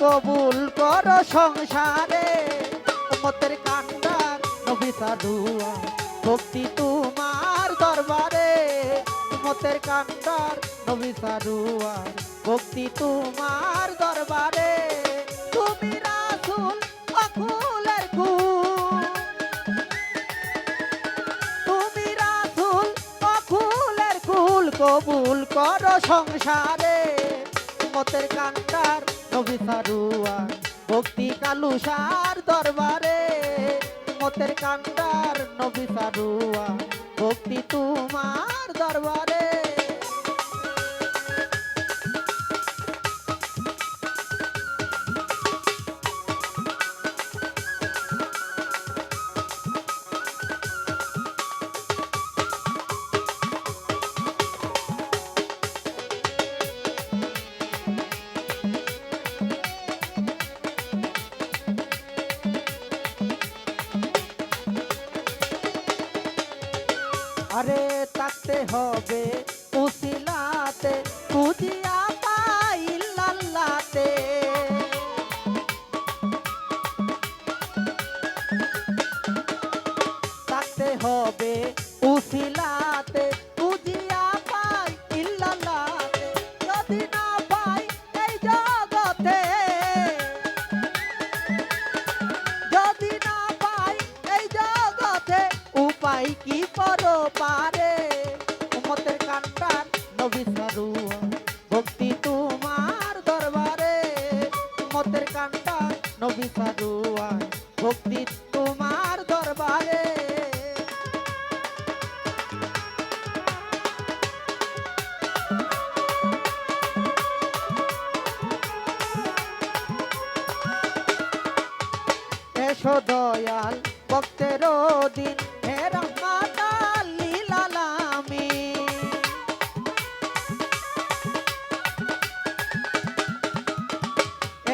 কবুল কর সংসারে। মতের কান্ডার নবী সাধুয়া ভক্তি তোমার দরবারে। মতের কান্ডার নবী সাধুয়া ভক্তি তোমার দরবারে। তুমি রাসূল অকুলের কুল। তুমি রাসূল অকুলের কুল, কবুল কর সংসারে। মতের কান্ডার নবী সারুয়ার ভক্তি কালুষার দরবারে। মতের কান্ডার নবী সারুয়ার ভক্তি তোমার দরবারে। হবে উসিলাতে খুঁজিয়া পাইল্লাতে তাকতে হবে উসিলাতে পাই না পাই এই জগতে। যদি না পাই এই জগতে, উপায় কি করো পারে? কান্ডার নবী সারুয়া ভক্তি তোমার দরবারে। এসো দয়াল ভক্তের দিন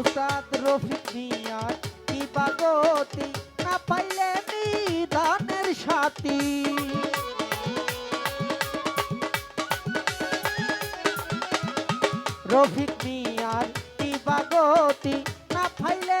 উস্তাদ রফিক মিয়ার কি বাগতি না পাইলে নিদানের সাথী। রফিক মিয়ার কি বাগতি না পাইলে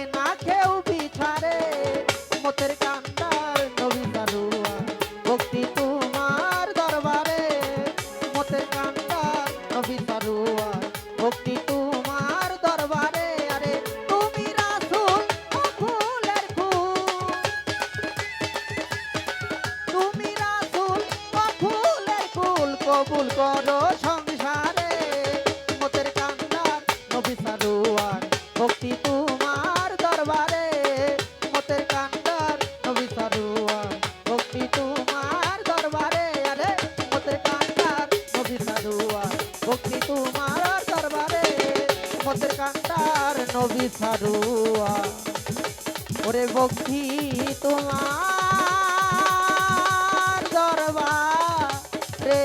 করো সংসারে, মোতের কান্নার নবী সারুয়ার, ভক্তি তোমার দরবারে। মোতের কান্নার নবী সারুয়ার, ভক্তি তোমার দরবারে। আরে, মোতের কান্নার নবী সারুয়ার, ভক্তি তোমার দরবারে। মোতের কান্নার নবী সারুয়ার, ওরে ভক্তি তোমার দরবারে।